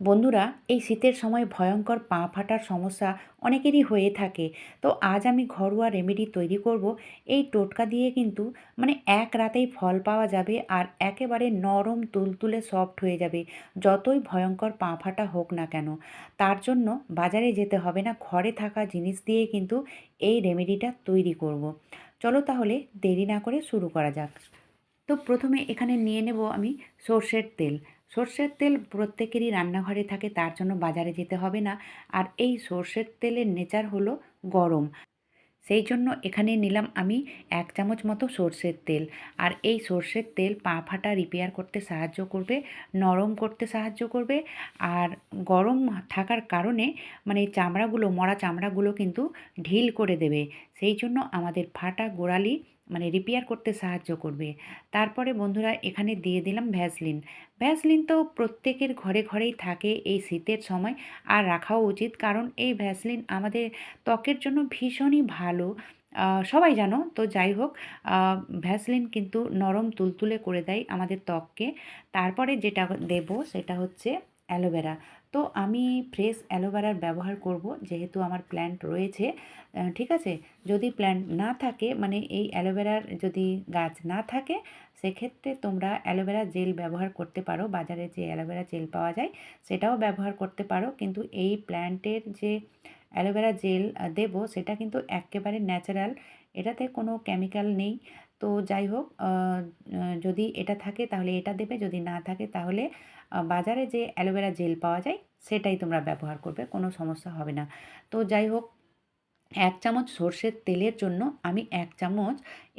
বন্ধুরা, এই শীতের সময় ভয়ঙ্কর পা ফাটার সমস্যা অনেকেরই হয়ে থাকে। তো আজ আমি ঘরোয়া রেমেডি তৈরি করব। এই টোটকা দিয়ে কিন্তু মানে এক রাতেই ফল পাওয়া যাবে আর একেবারে নরম তুলতুলে সফট হয়ে যাবে, যতই ভয়ঙ্কর পা ফাটা হোক না কেন। তার জন্য বাজারে যেতে হবে না, ঘরে থাকা জিনিস দিয়ে কিন্তু এই রেমেডিটা তৈরি করব। চলো তাহলে দেরি না করে শুরু করা যাক। তো প্রথমে এখানে নিয়ে নেব আমি সর্ষের তেল। সর্ষের তেল প্রত্যেকেরই রান্নাঘরে থাকে, তার জন্য বাজারে যেতে হবে না। আর এই সর্ষের তেলের নেচার হলো গরম। সেই জন্য এখানে নিলাম আমি এক চামচ মতো সর্ষের তেল। আর এই সর্ষের তেল পা ফাটা রিপেয়ার করতে সাহায্য করবে, নরম করতে সাহায্য করবে। আর গরম থাকার কারণে মানে চামড়াগুলো, মরা চামড়াগুলো কিন্তু ঢিল করে দেবে। সেই জন্য আমাদের ফাটা গোড়ালি মানে রিপেয়ার করতে সাহায্য করবে। তারপরে বন্ধুরা এখানে দিয়ে দিলাম ভ্যাসলিন ভ্যাসলিন তো প্রত্যেকের ঘরে ঘরেই থাকে এই শীতের সময়, আর রাখাও উচিত। কারণ এই ভ্যাসলিন আমাদের ত্বকের জন্য ভীষণই ভালো। সবাই জানো, তো যাই হোক ভ্যাসলিন কিন্তু নরম তুলতুলে করে দেয় আমাদের ত্বককে। তারপরে যেটা দেব সেটা হচ্ছে অ্যালোভেরা তো আমি ফ্রেশ অ্যালোভেরার ব্যবহার করব যেহেতু আমার প্ল্যান্ট রয়েছে। ঠিক আছে? যদি প্ল্যান্ট না থাকে মানে এই অ্যালোভেরার যদি গাছ না থাকে, সেক্ষেত্রে তোমরা অ্যালোভেরা জেল ব্যবহার করতে পারো। বাজারে যে অ্যালোভেরা জেল পাওয়া যায়, সেটাও ব্যবহার করতে পারো। কিন্তু এই প্ল্যান্টের যে অ্যালোভেরা জেল দেব, সেটা কিন্তু একেবারে ন্যাচারাল। এটাতে কোনো কেমিক্যাল নেই। তো যাই হোক যদি এটা থাকে তাহলে এটা দেবে, যদি না থাকে তাহলে বাজারে যে অ্যালোভেরা জেল পাওয়া যায় সেটাই তোমরা ব্যবহার করবে, কোনো সমস্যা হবে না। তো যাই হোক, এক চামচ সর্ষের তেলের জন্য আমি এক চামচ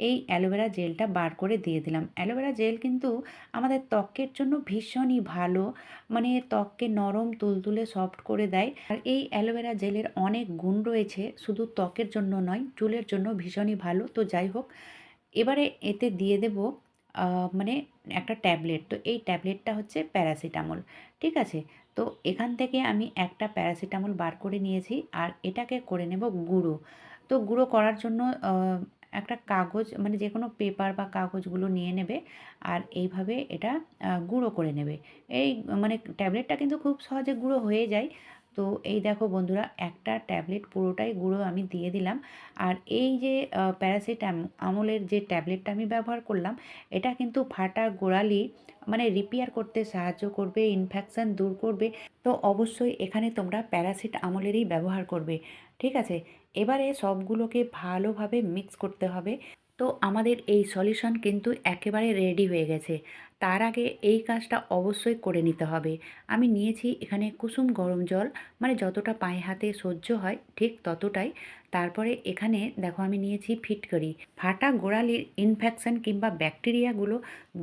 এই অ্যালোভেরা জেলটা বার করে দিয়ে দিলাম। অ্যালোভেরা জেল কিন্তু আমাদের ত্বকের জন্য ভীষণই ভালো মানে ত্বককে নরম, তুলতুলে, সফট করে দেয়। আর এই অ্যালোভেরা জেলের অনেক গুণ রয়েছে, শুধু ত্বকের জন্য নয়, চুলের জন্য ভীষণই ভালো। তো যাই হোক, এবারে এতে দিয়ে দেব মানে একটা ট্যাবলেট। তো এই ট্যাবলেটটা হচ্ছে প্যারাসিটামল, ঠিক আছে? তো এখান থেকে আমি একটা প্যারাসিটামল বার করে নিয়েছি আর এটাকে করে নেব গুঁড়ো। তো গুঁড়ো করার জন্য একটা কাগজ মানে যে কোনো পেপার বা কাগজগুলো নিয়ে নেবে আর এইভাবে এটা গুঁড়ো করে নেবে। এই মানে ট্যাবলেটটা কিন্তু খুব সহজে গুঁড়ো হয়ে যায়। তো এই দেখো বন্ধুরা, একটা ট্যাবলেট পুরোটাই গুঁড়ো আমি দিয়ে দিলাম। আর এই যে প্যারাসিটাম আমলের যে ট্যাবলেটটা আমি ব্যবহার করলাম, এটা কিন্তু ফাটা গোড়ালি মানে রিপেয়ার করতে সাহায্য করবে ইনফেকশান দূর করবে। তো অবশ্যই এখানে তোমরা প্যারাসিট আমলেরই ব্যবহার করবে, ঠিক আছে? এবারে সবগুলোকে ভালোভাবে মিক্স করতে হবে। তো আমাদের এই সলিউশন কিন্তু একেবারে রেডি হয়ে গেছে। তার আগে এই কাজটা অবশ্যই করে নিতে হবে। আমি নিয়েছি এখানে কুসুম গরম জল মানে যতটা পায়ে হাতে সহ্য হয় ঠিক ততটাই। তারপরে এখানে দেখো আমি নিয়েছি ফিটকারি। ফাটা গোড়ালির ইনফেকশান কিংবা ব্যাকটেরিয়াগুলো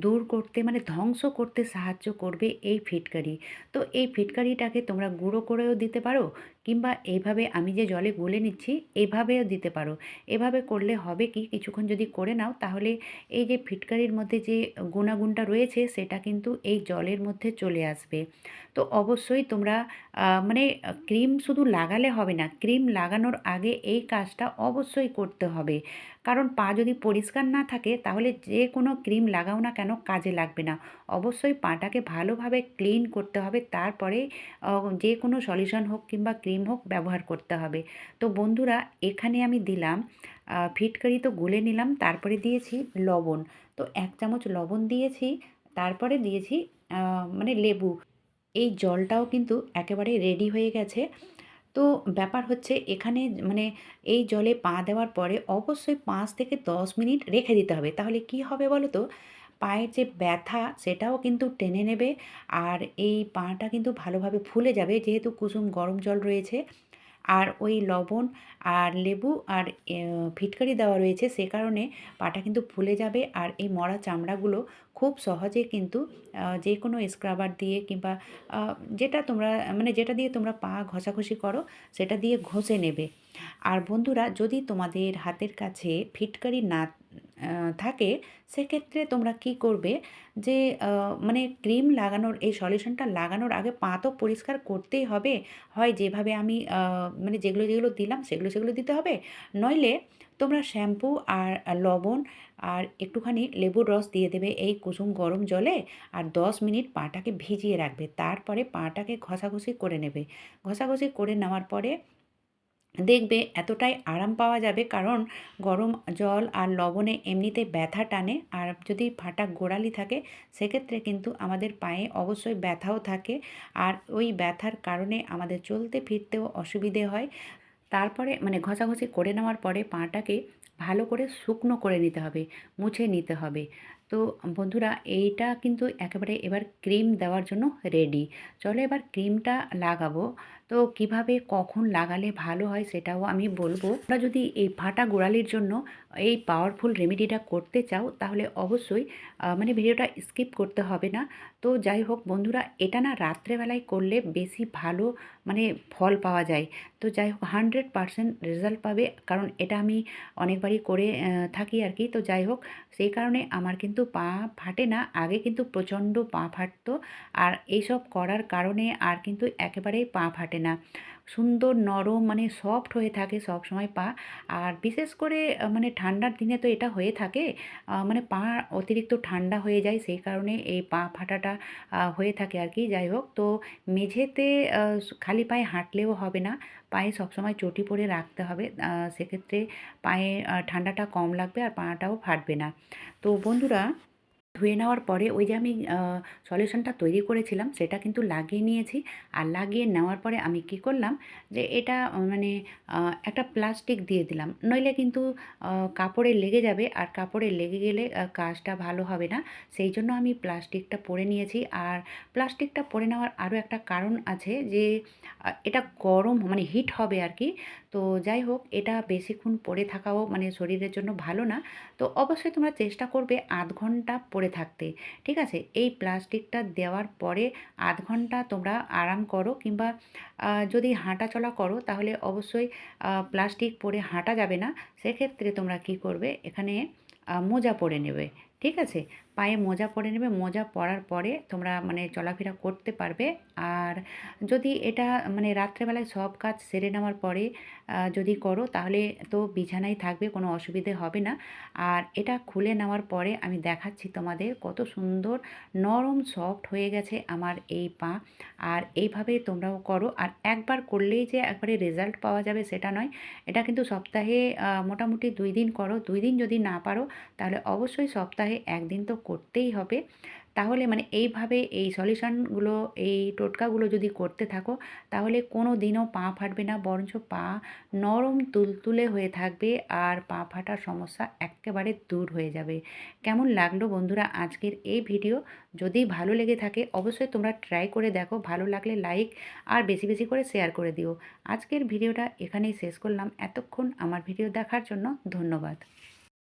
দূর করতে মানে ধ্বংস করতে সাহায্য করবে এই ফিটকারি। তো এই ফিটকারিটাকে তোমরা গুঁড়ো করেও দিতে পারো কিংবা এইভাবে আমি যে জলে গুলে নিচ্ছি এভাবেও দিতে পারো। এভাবে করলে হবে কি? কিছুক্ষণ যদি করে নাও তাহলে এই যে ফিটকারির মধ্যে যে গুণাগুণটা রয়েছে সেটা কিন্তু এই জলের মধ্যে চলে আসবে। তো অবশ্যই তোমরা মানে ক্রিম শুধু লাগালে হবে না, ক্রিম লাগানোর আগে এই কাজটা অবশ্যই করতে হবে। কারণ পা যদি পরিষ্কার না থাকে তাহলে যে কোনো ক্রিম লাগাও না কেন কাজে লাগবে না। অবশ্যই পাটাকে ভালোভাবে ক্লিন করতে হবে, তারপরে যে কোনো সলিউশন হোক কিংবা ক্রিম হোক ব্যবহার করতে হবে। তো বন্ধুরা, এখানে আমি দিলাম ফিটকারি তো গুলে নিলাম, তারপরে দিয়েছি লবণ। তো এক চামচ লবণ দিয়েছি তারপরে দিয়েছি মানে লেবু। এই জলটাও কিন্তু একেবারে রেডি হয়ে গেছে। তো ব্যাপার হচ্ছে এখানে মানে এই জলে পা দেওয়ার পরে অবশ্যই পাঁচ থেকে দশ মিনিট রেখে দিতে হবে। তাহলে কি হবে বলো তো? পায়ের যে ব্যথা সেটাও কিন্তু টেনে নেবে আর এই পাটা কিন্তু ভালোভাবে ফুলে যাবে যেহেতু কুসুম গরম জল রয়েছে। আর ওই লবণ আর লেবু আর ফিটকারি দেওয়া রয়েছে সে কারণে পাটা কিন্তু ফুলে যাবে আর এই মরা চামড়াগুলো খুব সহজে কিন্তু যে কোনো স্ক্রাবার দিয়ে কিংবা যেটা তোমরা মানে যেটা দিয়ে তোমরা পা ঘষাঘষি করো, সেটা দিয়ে ঘষে নেবে। আর বন্ধুরা, যদি তোমাদের হাতের কাছে ফিটকারি না থাকে, সেক্ষেত্রে তোমরা কি করবে যে মানে ক্রিম লাগানোর, এই সলিউশনটা লাগানোর আগে পা তো পরিষ্কার করতেই হবে। হয় যেভাবে আমি মানে যেগুলো যেগুলো দিলাম, সেগুলো সেগুলো দিতে হবে। নইলে তোমরা শ্যাম্পু আর লবণ আর একটুখানি লেবুর রস দিয়ে দেবে এই কুসুম গরম জলে আর দশ মিনিট পাটাকে ভিজিয়ে রাখবে। তারপরে পাটাকে ঘষাঘষি করে নেবে। ঘষাঘষি করে নেওয়ার পরে দেখবে এতটাই আরাম পাওয়া যাবে। কারণ গরম জল আর লবণে এমনিতে ব্যথা টানে। আর যদি ফাটা গোড়ালি থাকে, সেক্ষেত্রে কিন্তু আমাদের পায়ে অবশ্যই ব্যথাও থাকে। আর ওই ব্যথার কারণে আমাদের চলতে ফিরতেও অসুবিধে হয়। তারপরে মানে ঘষাঘষি করে নেওয়ার পরে পাটাকে ভালো করে শুকনো করে নিতে হবে, মুছে নিতে হবে। তো বন্ধুরা, এইটা কিন্তু একেবারে এবার ক্রিম দেওয়ার জন্য রেডি চলো এবার ক্রিমটা লাগাবো। তো কীভাবে, কখন লাগালে ভালো হয় সেটাও আমি বলব। তোমরা যদি এই ফাটা গোড়ালির জন্য এই পাওয়ারফুল রেমেডিটা করতে চাও, তাহলে অবশ্যই মানে ভিডিওটা স্কিপ করতে হবে না। তো যাই হোক বন্ধুরা, এটা না রাত্রেবেলায় করলে বেশি ভালো মানে ফল পাওয়া যায়। তো যাই হোক হান্ড্রেড পারসেন্ট রেজাল্ট পাবে। কারণ এটা আমি অনেকবারই করে থাকি আর কি। তো যাই হোক, সেই কারণে আমার কিন্তু পা ফাটে না, আগে কিন্তু প্রচণ্ড পা ফাটতো। আর এইসব করার কারণে আর কিন্তু একেবারেই পা ফাটে না। সুন্দর, নরম মানে সফট হয়ে থাকে সব সময় পা। আর বিশেষ করে মানে ঠান্ডার দিনে তো এটা হয়ে থাকে। মানে পা অতিরিক্ত ঠান্ডা হয়ে যায়, সেই কারণে এই পা ফাটাটা হয়ে থাকে আর কি। যাই হোক, তো মেঝেতে খালি পায়ে হাঁটলেও হবে না। পায়ে সবসময় চটি পরে রাখতে হবে। সেক্ষেত্রে পায়ে ঠান্ডাটা কম লাগবে আর পাটাও ফাটবে না। তো বন্ধুরা ধুয়ে নেওয়ার পরে ওই যে আমি সলিউশনটা তৈরি করেছিলাম, সেটা কিন্তু লাগিয়ে নিয়েছি। আর লাগিয়ে নেওয়ার পরে আমি কি করলাম যে এটা মানে একটা প্লাস্টিক দিয়ে দিলাম। নইলে কিন্তু কাপড়ে লেগে যাবে। আর কাপড়ে লেগে গেলে কাজটা ভালো হবে না। সেই জন্য আমি প্লাস্টিকটা পরে নিয়েছি। আর প্লাস্টিকটা পরে নেওয়ার আরও একটা কারণ আছে যে এটা গরম মানে হিট হবে আর কি। তো যাই হোক, এটা বেশিক্ষণ পরে থাকাও মানে শরীরের জন্য ভালো না। তো অবশ্যই তোমরা চেষ্টা করবে আধ ঘণ্টা পরে থাকতে। ঠিক আছে? এই প্লাস্টিকটা দেওয়ার পরে আধ ঘণ্টা তোমরা আরাম করো কিংবা যদি হাঁটা চলা করো তাহলে অবশ্যই প্লাস্টিক পরে হাঁটা যাবে না। সেক্ষেত্রে তোমরা কি করবে? এখানে মোজা পরে নেবে। ঠিক আছে? পায়ে মোজা পরে নেবে, মোজা পরার পরে তোমরা মানে চলাফেরা করতে পারবে। আর যদি এটা মানে রাত্রেবেলায় সব কাজ সেরে নেওয়ার পরে যদি করো তাহলে তো বিছানায় থাকবে, কোনো অসুবিধে হবে না। আর এটা খুলে নেওয়ার পরে আমি দেখাচ্ছি তোমাদের কত সুন্দর নরম সফট হয়ে গেছে আমার এই পা। আর এইভাবে তোমরাও করো। আর একবার করলেই যে একবারে রেজাল্ট পাওয়া যাবে সেটা নয়। এটা কিন্তু সপ্তাহে মোটামুটি দুই দিন করো। দুই দিন যদি না পারো, তাহলে অবশ্যই সপ্তাহে একদিন তো করতেই হবে। তাহলে মানে এইভাবে এই সলিউশনগুলো, এই টোটকাগুলো যদি করতে থাকো, তাহলে কোনো দিনও পা ফাটবে না, বরঞ্চ পা নরম তুলতুলে হয়ে থাকবে আর পা ফাটার সমস্যা একেবারে দূর হয়ে যাবে। কেমন লাগল বন্ধুরা আজকের এই ভিডিও? যদি ভালো লেগে থাকে, অবশ্যই তোমরা ট্রাই করে দেখো, ভালো লাগলে লাইক আর বেশি বেশি করে শেয়ার করে দিও। আজকের ভিডিওটা এখানেই শেষ করলাম। এতক্ষণ আমার ভিডিও দেখার জন্য ধন্যবাদ।